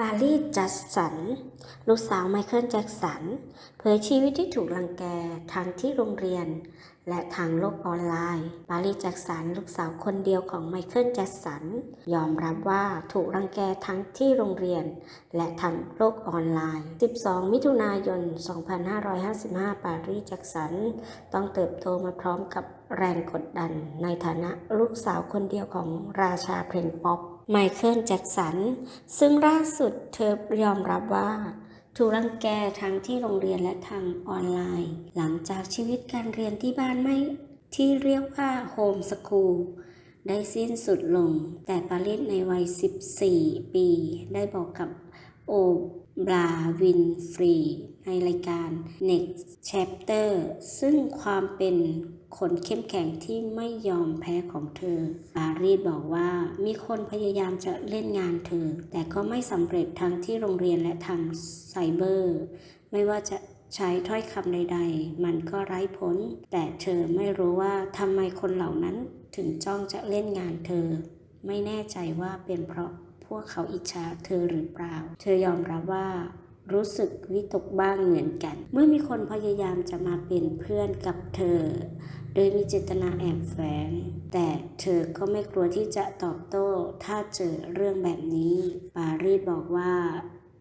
ปารีสจัสสัน ลูกสาวไมเคิลแจ็คสัน เผยชีวิตที่ถูกรังแกทั้งที่โรงเรียน และทางโลกออนไลน์ ปารีสแจ็คสัน ลูกสาวคนเดียวของไมเคิลแจ็คสัน ยอมรับว่าถูกรังแกทั้งที่โรงเรียน และทางโลกออนไลน์ 12 มิถุนายน 2555 ปารีสแจ็คสัน ต้องเติบโตมาพร้อมกับแรงกดดัน ในฐานะลูกสาวคนเดียวของราชาเพลงป๊อป ไมเคิลแจ็คสัน ซึ่งล่าสุดเธอยอมรับว่า ถูกรังแกทั้งที่โรงเรียนและทางออนไลน์ หลังจากชีวิตการเรียนที่บ้านไม่ที่เรียกว่าโฮมสคูลได้สิ้นสุดลง แต่ปาริสในวัย 14 ปี ได้บอกกับโอบราวินฟรี ในรายการ Next Chapter ซึ่งความเป็นคนเข้มแข็งที่ไม่ยอมแพ้ของเธอ ปารีสบอกว่ามีคนพยายามจะเล่นงานเธอ แต่ก็ไม่สำเร็จทั้งที่โรงเรียนและทางไซเบอร์ ไม่ว่าจะใช้ถ้อยคำใด ๆ มันก็ไร้ผล แต่เธอไม่รู้ว่าทำไมคนเหล่านั้นถึงจ้องจะเล่นงานเธอ ไม่แน่ใจว่าเป็นเพราะพวกเขาอิจฉาเธอหรือเปล่า เธอยอมรับว่า รู้สึกวิตกบ้างเหมือนกัน เมื่อมีคนพยายามจะมาเป็นเพื่อนกับเธอ โดยมีเจตนาแอบแฝง แต่เธอก็ไม่กลัวที่จะตอบโต้ ถ้าเจอเรื่องแบบนี้ ปารีสบอกว่า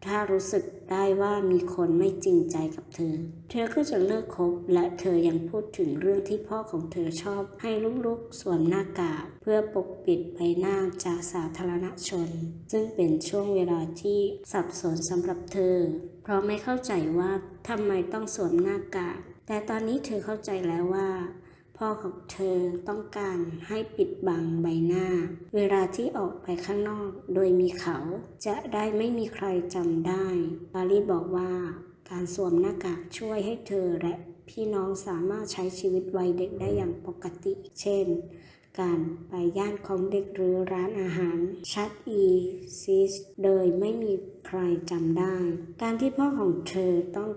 ถ้ารู้สึกได้ว่ามีคนไม่จริงใจกับเธอ เธอก็จะเลิกคบ และเธอยังพูดถึงเรื่องที่พ่อของเธอชอบให้ลูกๆสวมหน้ากากเพื่อปกปิดใบหน้าจากสาธารณชน ซึ่งเป็นช่วงเวลาที่สับสนสำหรับเธอ เพราะไม่เข้าใจว่าทำไมต้องสวมหน้ากากแต่ตอนนี้เธอเข้าใจแล้วว่า พ่อของเธอต้องการให้ปิดบังใบหน้า เวลาที่ออกไปข้างนอกโดยมีเขาจะได้ไม่มีใครจำได้ปารีสบอกว่า การสวมหน้ากากช่วยให้เธอและพี่น้องสามารถใช้ชีวิตวัยเด็กได้อย่างปกติ เช่น การไปย่านของเด็กหรือร้านอาหารชัดอีซิสโดยไม่มีใครจำได้ การที่พ่อของเธอต้อง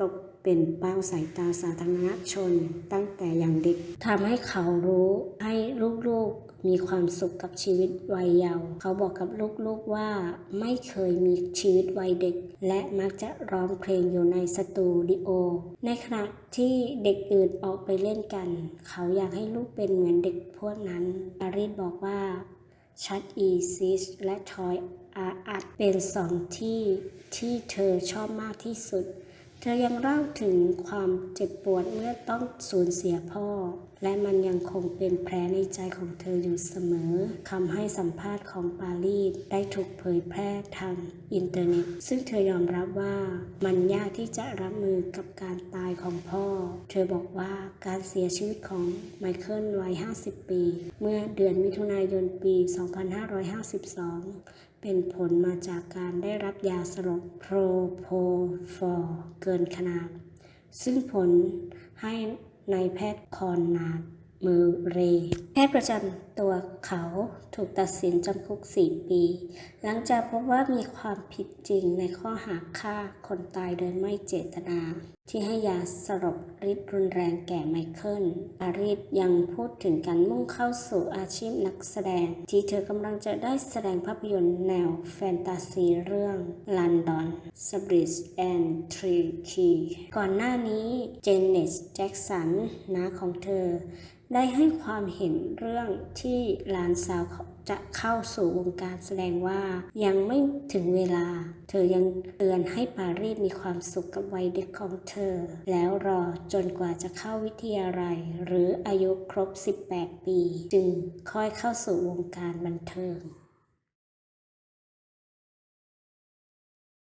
ตกเป็นเป้าสายตาสาธารณชนตั้งแต่อย่างเด็กทำให้เขารู้ให้ลูกๆมีความสุขกับชีวิตวัยเยาว์เขาบอกกับลูกๆว่าไม่เคยมีชีวิตวัยเด็ก และมักจะร้องเพลงอยู่ในสตูดิโอ ในขณะที่เด็กอื่นออกไปเล่นกัน เขาอยากให้ลูกเป็นเหมือนเด็กพวกนั้นปารีสบอกว่าชัดอีซิสและทอยอาอัดเป็นสองที่ที่เธอชอบมากที่สุด เธอยังเล่าถึงความเจ็บปวดเมื่อต้องสูญเสียพ่อและมันยังคงเป็นแผลในใจของเธออยู่เสมอคำให้สัมภาษณ์ของปารีสได้ถูกเผยแพร่ทางอินเทอร์เน็ต ซึ่งเธอยอมรับว่ามันยากที่จะรับมือกับการตายของพ่อ เธอบอกว่าการเสียชีวิตของไมเคิลวัย 50 ปี เมื่อเดือนมิถุนายนปี 2552 เป็นผลมาจากการได้รับยาสลบโพรโพฟอร์เกินขนาด ซึ่งผลให้ นายแพทย์คอนนาด มือเร แพทย์ประจำตัวเขาถูกตัดสินจำคุก 4 ปี หลังจากพบว่ามีความผิดจริงในข้อหาฆ่าคนตายโดยไม่เจตนา ที่ให้ยาสลบฤทธิ์รุนแรงแก่ไมเคิล อารีสยังพูดถึงการมุ่งเข้าสู่อาชีพนักแสดง ที่เธอกำลังจะได้แสดงภาพยนตร์แนวแฟนตาซีเรื่อง London s b r i d g e and Three Key ก่อนหน้านี้เจนเนสแจ็กสันน้าของเธอได้ให้ความเห็นเรื่องที่หลานสาวจะเข้าสู่วงการแสดงว่ายังไม่ถึงเวลา เธอยังเตือนให้ปารีสมีความสุขกับวัยเด็กของเธอ แล้วรอจนกว่าจะเข้าวิทยาลัย หรืออายุครบ 18 ปี จึงค่อยเข้าสู่วงการบันเทิง